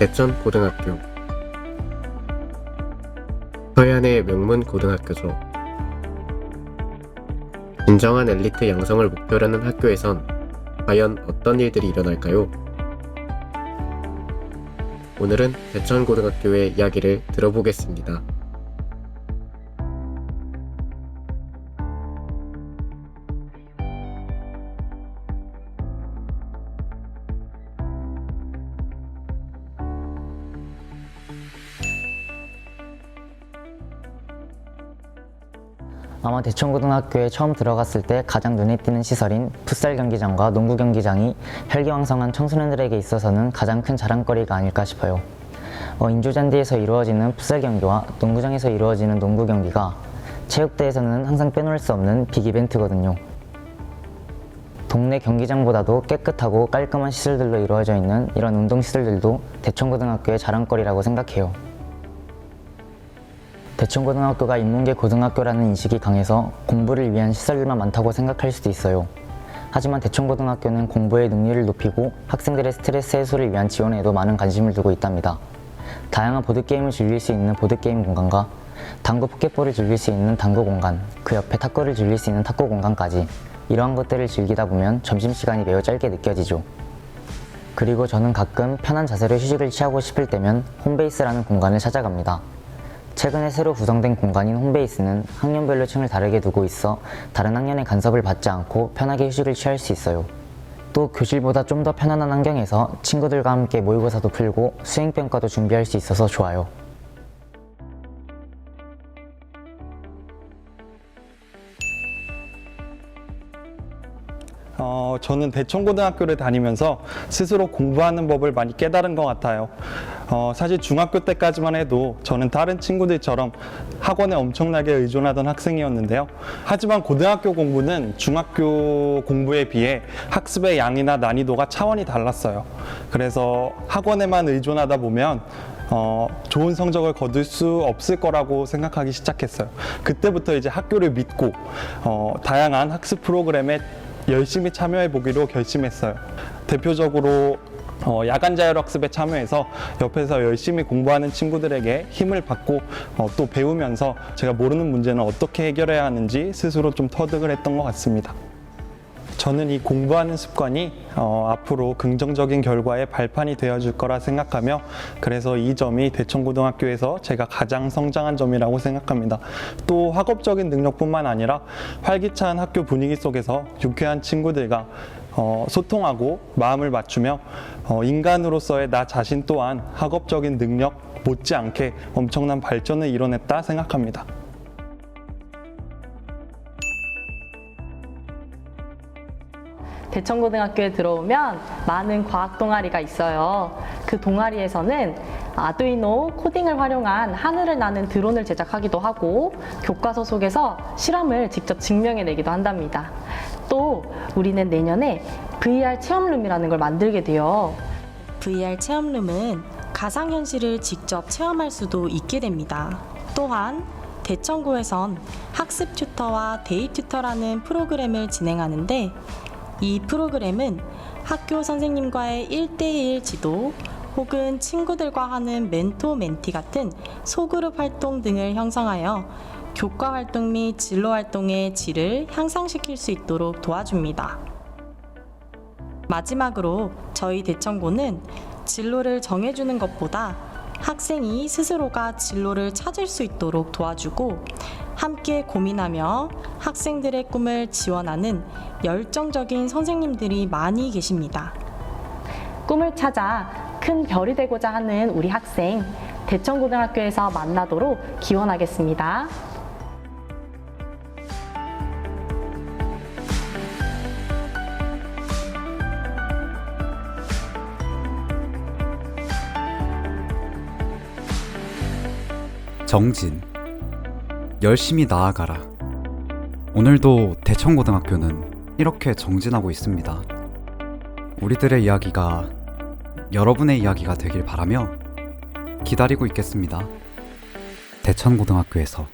대천고등학교 서해안의 명문 고등학교죠. 진정한 엘리트 양성을 목표로 하는 학교에선 과연 어떤 일들이 일어날까요? 오늘은 대천고등학교의 이야기를 들어보겠습니다. 아마 대천고등학교에 처음 들어갔을 때 가장 눈에 띄는 시설인 풋살 경기장과 농구 경기장이 혈기왕성한 청소년들에게 있어서는 가장 큰 자랑거리가 아닐까 싶어요. 어, 인조잔디에서 이루어지는 풋살 경기와 농구장에서 이루어지는 농구 경기가 체육대에서는 항상 빼놓을 수 없는 빅 이벤트거든요. 동네 경기장보다도 깨끗하고 깔끔한 시설들로 이루어져 있는 이런 운동 시설들도 대천고등학교의 자랑거리라고 생각해요. 대천고등학교가 인문계 고등학교라는 인식이 강해서 공부를 위한 시설들만 많다고 생각할 수도 있어요. 하지만 대천고등학교는 공부의 능률을 높이고 학생들의 스트레스 해소를 위한 지원에도 많은 관심을 두고 있답니다. 다양한 보드게임을 즐길 수 있는 보드게임 공간과 당구 포켓볼을 즐길 수 있는 당구 공간, 그 옆에 탁구를 즐길 수 있는 탁구 공간까지 이러한 것들을 즐기다 보면 점심시간이 매우 짧게 느껴지죠. 그리고 저는 가끔 편한 자세로 휴식을 취하고 싶을 때면 홈베이스라는 공간을 찾아갑니다. 최근에 새로 구성된 공간인 홈베이스는 학년별로 층을 다르게 두고 있어 다른 학년의 간섭을 받지 않고 편하게 휴식을 취할 수 있어요. 또 교실보다 좀 더 편안한 환경에서 친구들과 함께 모의고사도 풀고 수행평가도 준비할 수 있어서 좋아요. 어, 저는 대천고등학교를 다니면서 스스로 공부하는 법을 많이 깨달은 것 같아요. 어, 사실 중학교 때까지만 해도 저는 다른 친구들처럼 학원에 엄청나게 의존하던 학생이었는데요. 하지만 고등학교 공부는 중학교 공부에 비해 학습의 양이나 난이도가 차원이 달랐어요. 그래서 학원에만 의존하다 보면 어, 좋은 성적을 거둘 수 없을 거라고 생각하기 시작했어요. 그때부터 이제 학교를 믿고 어, 다양한 학습 프로그램에 열심히 참여해 보기로 결심했어요. 대표적으로 어, 야간 자율학습에 참여해서 옆에서 열심히 공부하는 친구들에게 힘을 받고 어, 또 배우면서 제가 모르는 문제는 어떻게 해결해야 하는지 스스로 좀 터득을 했던 것 같습니다. 저는 이 공부하는 습관이 어, 앞으로 긍정적인 결과의 발판이 되어줄 거라 생각하며 그래서 이 점이 대천고등학교에서 제가 가장 성장한 점이라고 생각합니다. 또 학업적인 능력뿐만 아니라 활기찬 학교 분위기 속에서 유쾌한 친구들과 어, 소통하고 마음을 맞추며 어, 인간으로서의 나 자신 또한 학업적인 능력 못지않게 엄청난 발전을 이뤄냈다 생각합니다. 대천고등학교에 들어오면 많은 과학 동아리가 있어요. 그 동아리에서는 아두이노 코딩을 활용한 하늘을 나는 드론을 제작하기도 하고 교과서 속에서 실험을 직접 증명해내기도 한답니다. 또 우리는 내년에 VR 체험룸이라는 걸 만들게 돼요. VR 체험룸은 가상현실을 직접 체험할 수도 있게 됩니다. 또한 대천고에선 학습 튜터와 데이 튜터라는 프로그램을 진행하는데 이 프로그램은 학교 선생님과의 1대1 지도 혹은 친구들과 하는 멘토 멘티 같은 소그룹 활동 등을 형성하여 교과 활동 및 진로 활동의 질을 향상시킬 수 있도록 도와줍니다. 마지막으로 저희 대천고는 진로를 정해주는 것보다 학생이 스스로가 진로를 찾을 수 있도록 도와주고 함께 고민하며 학생들의 꿈을 지원하는 열정적인 선생님들이 많이 계십니다. 꿈을 찾아 큰 별이 되고자 하는 우리 학생 대천고등학교에서 만나도록 기원하겠습니다. 정진 열심히 나아가라 오늘도 대천고등학교는 이렇게 정진하고 있습니다. 우리들의 이야기가 여러분의 이야기가 되길 바라며 기다리고 있겠습니다. 대천고등학교에서